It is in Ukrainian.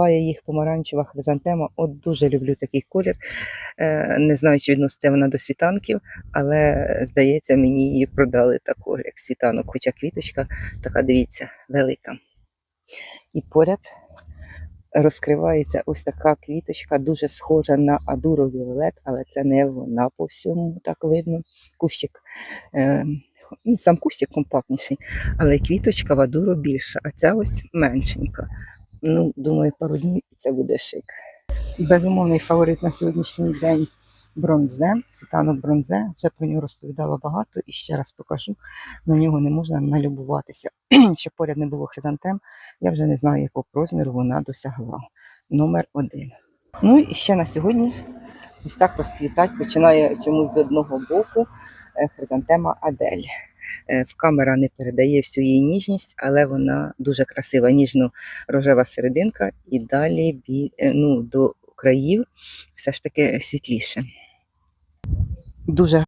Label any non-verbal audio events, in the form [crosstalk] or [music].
Буває їх помаранчева хризантема. От дуже люблю такий колір. Е, Не знаю, чи відноситься вона до світанків, але здається, мені її продали таку, як світанок, хоча квіточка така, дивіться, велика. І поряд розкривається ось така квіточка, дуже схожа на адуро віолет, але це не вона по всьому так видно. Кущик, е, ну, сам кущик компактніший, але квіточка в адуро більша, а ця ось меншенька. Ну, думаю, пару днів і це буде шик. Безумовний фаворит на сьогоднішній день бронзе, світанок бронзе. Вже про нього розповідала багато і ще раз покажу. На нього не можна налюбуватися. [clears throat] Щоб поряд не було хризантем, я вже не знаю, якого розміру вона досягла. Номер один. Ну і ще на сьогодні ось так розквітать починає чомусь з одного боку е, хризантема Адель. Е, В камера не передає всю її ніжність, але вона дуже красива, ніжно-рожева серединка і далі е, ну, до країв все ж таки світліше. Дуже